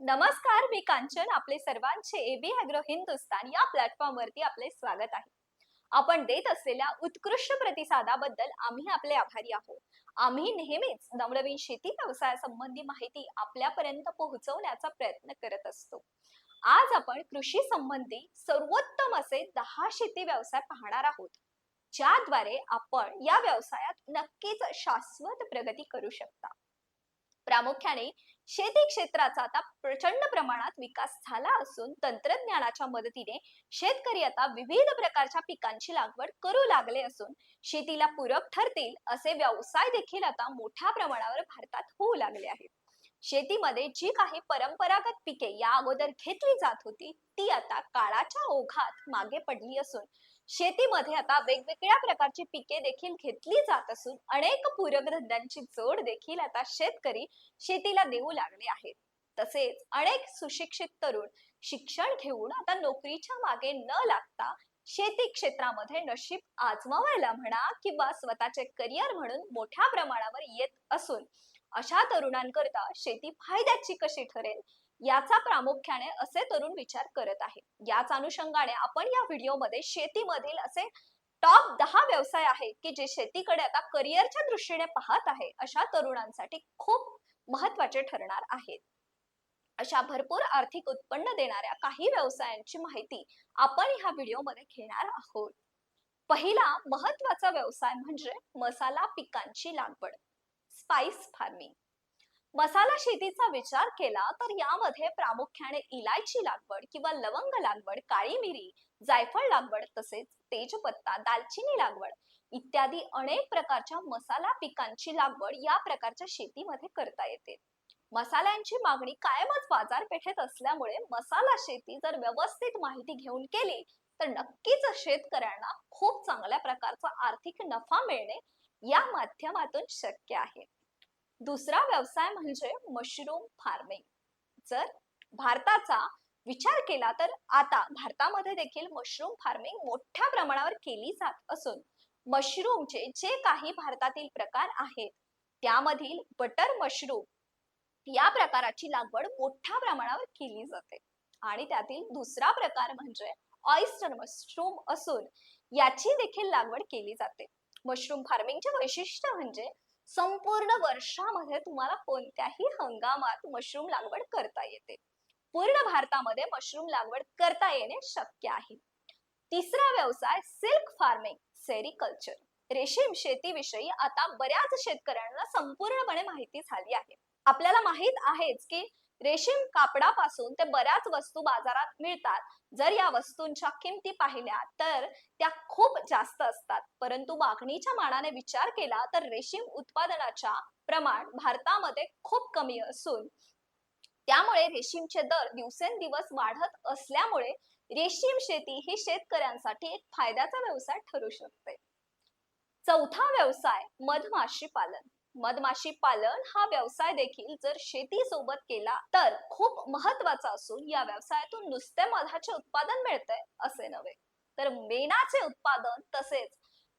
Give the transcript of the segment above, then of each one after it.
नमस्कार मी कांचन आपले सर्वांचे एबी अॅग्रो हिंदुस्तान या प्लॅटफॉर्म वरती आपले स्वागत आहे. आपण देत असलेल्या उत्कृष्ट प्रतिसादाबद्दल आम्ही आपले आभारी आहोत. आम्ही नेहमीच नवनवीन शेती व्यवसायासंबंधी माहिती आपल्यापर्यंत पोहोचवण्याचा प्रयत्न करत असतो. आज आपण कृषी संबंधी सर्वोत्तम असे दहा शेती व्यवसाय पाहणार आहोत ज्याद्वारे आपण या व्यवसायात नक्कीच शाश्वत प्रगती करू शकता. प्रामुख्याने शेती क्षेत्राचा आता प्रचंड प्रमाणात विकास झाला असून तंत्रज्ञानाच्या मदतीने शेतकरी आता विविध प्रकारच्या पिकांची लागवड करू लागले असून शेतीला पूरक ठरतील असे व्यवसाय देखील आता मोठ्या प्रमाणावर भारतात होऊ लागले आहेत. शेतीमध्ये जी काही परंपरागत पिके या अगोदर घेतली जात होती ती आता काळाच्या ओघात मागे पडली असून शेतीमध्ये आता वेगवेगळ्या प्रकारची पिके देखील घेतली जात असून अनेक पूरक धंद्यांची जोड देखील आता शेतकरी शेतीला देऊ लागले आहेत. तसेच अनेक सुशिक्षित तरुण शिक्षण घेऊन आता नोकरीच्या मागे न लागता शेती क्षेत्रामध्ये नशीब आजमावायला म्हणा किंवा स्वतःचे करिअर म्हणून मोठ्या प्रमाणावर येत असून अशा तरुणांकरता शेती फायद्याची कशी ठरेल? याचा प्रामुख्याने असे तरुण विचार करत आहे याच अनुषंगाने आपण या व्हिडिओमध्ये शेतीमधील असे टॉप दहा व्यवसाय आहे की जे शेतीकडे आता करिअरच्या दृष्टीने पाहत आहे अशा तरुणांसाठी खूप महत्त्वाचे ठरणार आहेत. अशा भरपूर आर्थिक उत्पन्न देणाऱ्या काही व्यवसायांची माहिती आपण ह्या व्हिडिओमध्ये घेणार आहोत. पहिला महत्त्वाचा व्यवसाय म्हणजे मसाला पिकांची लागवड स्पाइस फार्मिंग मसाला शेतीचा विचार केला तर यामध्ये प्रामुख्याने इलायची लागवड किंवा लवंग लागवड काळी मिरी जायफळ लागवड तसेच तेजपत्ता दालचिनी लागवड इत्यादी अनेक प्रकारच्या मसाला पिकांची लागवड या प्रकारच्या शेतीमध्ये करता येते. मसाल्यांची मागणी कायमच बाजारपेठेत असल्यामुळे मसाला शेती जर व्यवस्थित माहिती घेऊन केली तर नक्कीच शेतकऱ्यांना खूप चांगल्या प्रकारचा आर्थिक नफा मिळणे या माध्यमातून शक्य आहे. दुसरा व्यवसाय म्हणजे मशरूम फार्मिंग जर भारताचा विचार केला तर आता भारतामध्ये देखील मशरूम फार्मिंग मोठ्या प्रमाणावर केली जात असून मशरूमचे जे काही भारतातील प्रकार आहेत त्यामधील बटर मशरूम या प्रकाराची लागवड मोठ्या प्रमाणावर केली जाते. आणि त्यातील दुसरा प्रकार म्हणजे ऑइस्टर मशरूम असून याची देखील लागवड केली जाते. मशरूम फार्मिंगचे वैशिष्ट्य म्हणजे संपूर्ण वर्षामध्ये तुम्हाला कोणत्याही हंगामात मशरूम लागवड करता येते. पूर्ण भारतामध्ये मशरूम लागवड करता येणे शक्य आहे. तिसरा व्यवसाय सिल्क फार्मिंग सेरिकल्चर रेशीम शेतीविषयी आता बऱ्याच शेतकऱ्यांना संपूर्णपणे माहिती झाली आहे. आपल्याला माहीत आहेच की रेशीम कापडापासून ते बऱ्याच वस्तू बाजारात मिळतात. जर या वस्तूंच्या किमती पाहिल्या तर त्या खूप जास्त असतात. परंतु मागणीच्या मानाने विचार केला तर रेशीम उत्पादनाच्या प्रमाण भारतामध्ये खूप कमी असून त्यामुळे रेशीमचे दर दिवसेंदिवस वाढत असल्यामुळे रेशीम शेती ही शेतकऱ्यांसाठी एक फायद्याचा व्यवसाय ठरू शकते. चौथा व्यवसाय मधमाशी पालन. मधमाशी पालन हा व्यवसाय देखील जर शेती सोबत केला तर खूप महत्त्वाचा असून या व्यवसायातून नुसते मधाचे उत्पादन मिळते असे नव्हे. तर मेणाचे उत्पादन तसेच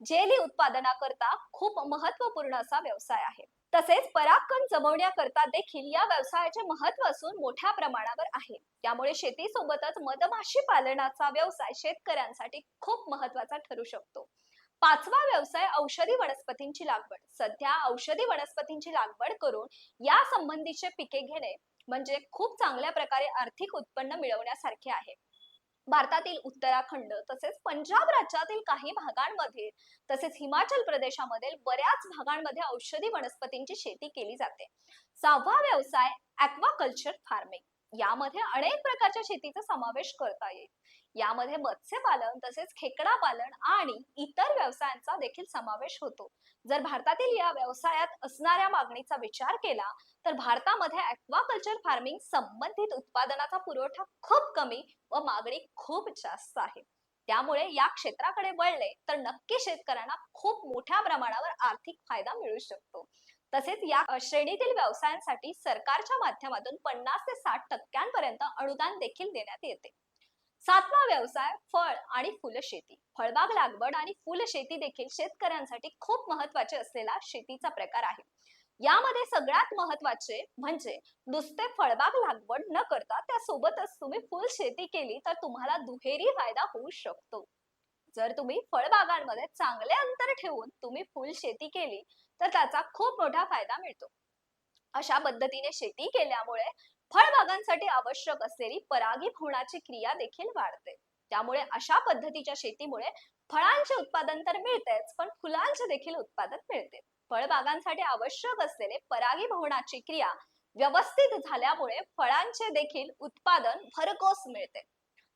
जेली उत्पादनाकरता खूप महत्त्वपूर्ण असा व्यवसाय आहे. तसेच परागकण जमवण्याकरता देखील या व्यवसायाचे महत्त्व असून मोठ्या प्रमाणावर आहे. त्यामुळे शेतीसोबतच मधमाशी पालनाचा व्यवसाय शेतकऱ्यांसाठी खूप महत्त्वाचा ठरू शकतो. पाचवा व्यवसाय औषधी वनस्पतींची लागवड. सध्या औषधी वनस्पतींची लागवड करून या संबंधीचे पिके घेणे म्हणजे खूप चांगल्या प्रकारे आर्थिक उत्पन्न मिळवण्यासारखे आहे. भारतातील उत्तराखंड तसेच पंजाब राज्यातील काही भागांमध्ये तसेच हिमाचल प्रदेशामधील बऱ्याच भागांमध्ये औषधी वनस्पतींची शेती केली जाते. सहावा व्यवसाय ऍक्वाकल्चर फार्मिंग. यामध्ये अनेक प्रकारच्या शेतीचा समावेश करता येईल. यामध्ये मत्स्यपालन तसेच खेकडा पालन आणि इतर व्यवसायांचा देखील समावेश होतो. जर भारतातील या व्यवसायात असणाऱ्या मागणीचा विचार केला तर भारतामध्ये ॲक्वाकल्चर फार्मिंग संबंधित उत्पादनाचा पुरवठा खूप कमी व मागणी खूप जास्त आहे. त्यामुळे या क्षेत्राकडे वळले तर नक्की शेतकऱ्यांना खूप मोठ्या प्रमाणावर आर्थिक फायदा मिळू शकतो. तसेच या श्रेणीतील व्यवसायांसाठी सरकारच्या माध्यमातून पन्नास ते साठ टक्क्यांपर्यंत अनुदान देखील देण्यात येते. सातवा व्यवसाय फळ आणि फुलशेती. फळबाग लागवड आणि फुलशेती देखील शेतकऱ्यांसाठी खूप महत्त्वाचे असलेला शेतीचा प्रकार आहे. यामध्ये सगळ्यात महत्त्वाचे म्हणजे नुसते फळबाग लागवड न करता त्यासोबतच तुम्ही फुल शेती केली तर तुम्हाला दुहेरी फायदा होऊ शकतो. जर तुम्ही फळबागांमध्ये चांगले अंतर ठेवून तुम्ही फुल शेती केली तर त्याचा खूप मोठा फायदा मिळतो. अशा पद्धतीने शेती केल्यामुळे फळबागांसाठी आवश्यक असलेली परागीभवनाची क्रिया देखील वाढते. त्यामुळे अशा पद्धतीच्या शेतीमुळे फळांचे उत्पादन तर मिळतेच पण फुलांचे देखील उत्पादन मिळते. फळबागांसाठी आवश्यक असलेले परागीभवनाची क्रिया व्यवस्थित झाल्यामुळे फळांचे देखील उत्पादन भरकोस मिळते.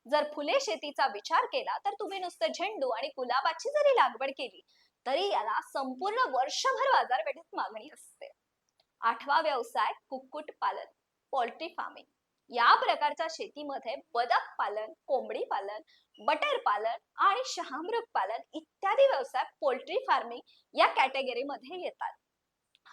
जर फुले शेतीचा विचार केला तर तुम्ही नुसतं झेंडू आणि गुलाबाची जरी लागवड केली तरी याला संपूर्ण वर्षभर बाजारपेठेत मागणी असते. आठवा व्यवसाय कुक्कुट पालन पोल्ट्री फार्मिंग. या प्रकारच्या शेतीमध्ये बदक पालन कोंबडी पालन बटर पालन आणि शहामृग पालन इत्यादी व्यवसाय पोल्ट्री फार्मिंग या कॅटेगरीमध्ये येतात.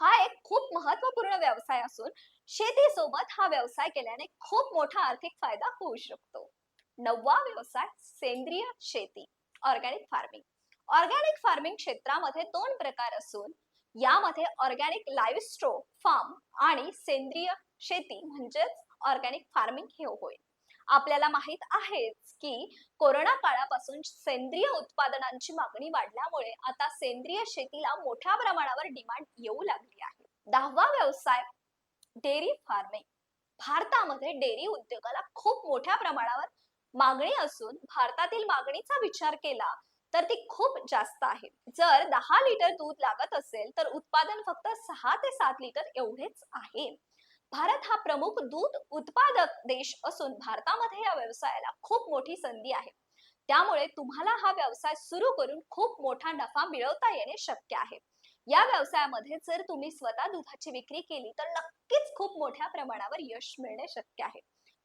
हा एक खूप महत्त्वपूर्ण व्यवसाय असून शेतीसोबत हा व्यवसाय केल्याने खूप मोठा आर्थिक फायदा होऊ शकतो. नववा व्यवसाय सेंद्रिय शेती ऑर्गॅनिक फार्मिंग. ऑर्गॅनिक फार्मिंग क्षेत्रामध्ये दोन प्रकार असून यामध्ये ऑर्गॅनिक लाईव्ह स्ट्रो फार्म आणि सेंद्रिय शेती म्हणजेच ऑर्गॅनिक फार्मिंग हे होय. आपल्याला माहीत आहेच की कोरोना काळापासून सेंद्रिय उत्पादनांची मागणी वाढल्यामुळे आता सेंद्रिय शेतीला मोठ्या प्रमाणावर डिमांड येऊ लागली आहे. दहावा व्यवसाय डेअरी फार्मिंग भारतामध्ये डेअरी उद्योगाला खूप मोठ्या प्रमाणावर मागणी असून भारतातील मागणीचा विचार केला तर ती खूप जास्त आहे. जर दहा लिटर दूध लागत असेल तर उत्पादन फक्त सहा ते सात लिटर एवढेच आहे. भारत हा प्रमुख दूध उत्पादक देश असून भारतामध्ये या व्यवसायाला खूप मोठी संधी आहे. त्यामुळे तुम्हाला हा व्यवसाय सुरू करून खूप मोठा नफा मिळवता येणे शक्य आहे. या व्यवसायामध्ये जर तुम्ही स्वतः दुधाची विक्री केली तर नक्कीच खूप मोठ्या प्रमाणावर यश मिळणे शक्य आहे.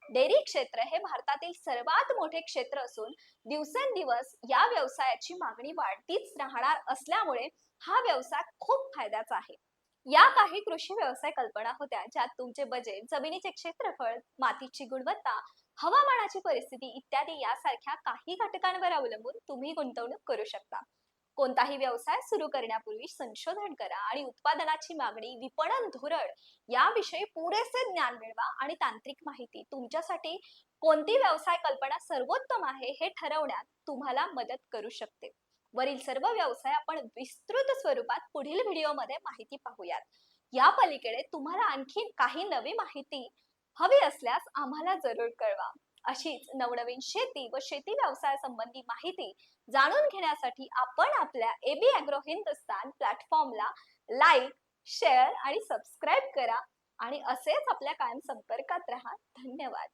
डेअरी क्षेत्र हे भारतातील सर्वात मोठे क्षेत्र असून दिवसेंदिवस या व्यवसायाची मागणी वाढतीच राहणार असल्यामुळे हा व्यवसाय खूप फायद्याचा आहे. या काही कृषी व्यवसाय कल्पना होत्या ज्यात तुमचे बजेट जमिनीचे क्षेत्रफळ मातीची गुणवत्ता हवामानाची परिस्थिती इत्यादी यासारख्या काही घटकांवर अवलंबून तुम्ही गुंतवणूक करू शकता. कोणताही व्यवसाय सुरू करण्यापूर्वी संशोधन करा आणि उत्पादनाची मागणी विपणन धोरण याविषयी पुरेसे ज्ञान मिळवा आणि तांत्रिक माहिती. तुमच्यासाठी कोणती व्यवसाय कल्पना सर्वोत्तम आहे हे ठरवण्यात तुम्हाला मदत करू शकते. वरील सर्व व्यवसाय आपण विस्तृत स्वरूपात पुढील व्हिडिओमध्ये माहिती पाहूयात. या पलीकडे तुम्हाला आणखी काही नवी माहिती हवी असल्यास आम्हाला जरूर कळवा. अशीच नवनवीन शेती व शेती व्यवसायासंबंधी माहिती जाणून घेण्यासाठी आपण आपल्या एबी अॅग्रो हिंदुस्तान प्लॅटफॉर्मला लाईक शेअर आणि सबस्क्राईब करा आणि असेच आपल्या कायम संपर्कात राहा. धन्यवाद.